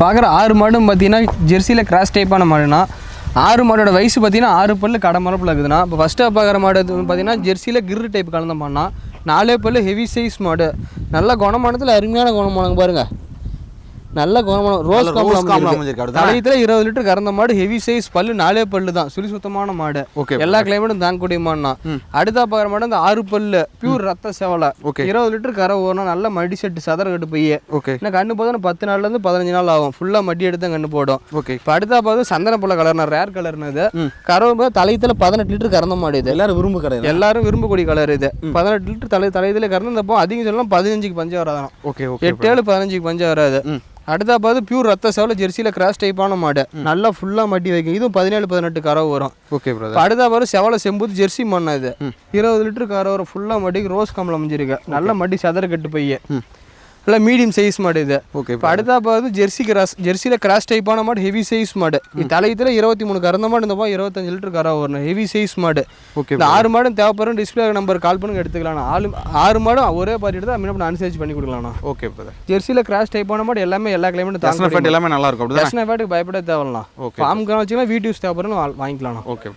பார்க்குற ஆறு மாடும் பார்த்தீங்கன்னா ஜெர்சியில் கிராஸ் டைப்பான மாடுனா ஆறு மாடோட வயசு பார்த்தீங்கன்னா ஆறு பல்லு கடை மரப்பில் இருக்குதுண்ணா. இப்போ ஃபஸ்ட்டாக பார்க்குற மாடு வந்து பார்த்தீங்கன்னா ஜெர்சியில் கிரு டைப் கலந்த மாடுனா நாலே பல்லு ஹெவி சைஸ் மாடு. நல்ல குணமானத்தில் அருமையான குணமானங்க பாருங்கள் நல்ல குணமான ரோஸ் காம்பு? தலையத்தில் இருபது லிட்டர் கறந்த மாடு ஹெவி சைஸ் பல்லு நாலே பல்லு தான். சுழி சுத்தமான மாடு. Okay, எல்லா கிளைமேட்டும் தாங்கக்கூடிய மாடுனா அடுத்தா பார்க்குற மாடு அந்த ஆறு பல்லு பியூர் ரத்த சேவலை. Okay. இருபது லிட்டர் கரை ஓடணும் நல்ல மடி செட்டு சதற கட்டு பைய. ஓகே. இன்னும் கண்ணு போதும் பத்து நாள்லேருந்து பதினஞ்சு நாள் ஆகும். ஃபுல்லாக மடி எடுத்து கண்ணு போடும். ஓகே. இப்போ அடுத்தா பார்த்து சந்தன புள்ள கலர்னா ரேர் கலர்னு இது. கறவை போது தலையத்தில் பதினெட்டு லிட்டர் கறந்த மாடு இது. எல்லாரும் விரும்பு கடை எல்லாரும் விரும்பக்கூடிய கலர் இது. பதினெட்டு லிட்டர் தலை தலையத்தில் கறந்தப்போ அதிகம் சொல்லலாம் பதினஞ்சுக்கு பஞ்சம் வராதான் ஓகே ஓகே எட்டு ஏழு பதினஞ்சுக்கு பஞ்சம் வராது. அடுத்தா பார்த்து பியூர் ரத்த சேவலை ஜெர்சியில் கிராஸ் டைப்பான மாடு. நல்லா ஃபுல்லாக மட்டி வைக்கும். இதுவும் பதினேழு பதினெட்டு கறவை வரும். ஓகே பிரதர் அடுத்தா பாரு செவலை செம்புது ஜெர்சி மண்ணா இது. இருபது லிட்டர் கரை வரும். ஃபுல்லாக மடிக்கு ரோஸ் கம்பளம் அமைஞ்சிருக்கு. நல்ல மடி சதற கட்டு பைய. நல்லா மீடியம் சைஸ் மாடு இது. ஓகே இப்போ அடுத்தா பார்த்து ஜெர்சி கிராஸ் ஜெர்சியில் கிராஸ் டைப்பான மாடு ஹெவி சைஸ் மாடு. தலையத்தில் இருபத்தி மூணு கறந்த மாடு இந்த போது இருபத்தஞ்சு லிட்டர் கரை வரணும். ஹெவி சைஸ் மாடு. ஓகே இந்த ஆறு மாடும் தேவைப்படும் டிஸ்பிளே நம்பர் கால் பண்ணுங்க எடுத்துக்கலாம். ஆளு ஆறு மாடும் ஒரே பாட்டி எடுத்து முன்ன அனுசரிச்சு பண்ணி கொடுக்கலாம்ண்ணா ஓகே ஜெர்சியில் கிராஸ் டைப்பான மாடு எல்லாமே எல்லா கிளைமேட்டும் தாங்க எல்லாமே நல்லா இருக்கும் பயப்பட Okay. ஃபார்ம் வச்சுக்கலாம் வீட்டு யூஸ் தேவைப்படும் வாங்கிக்கலாம் ஓகே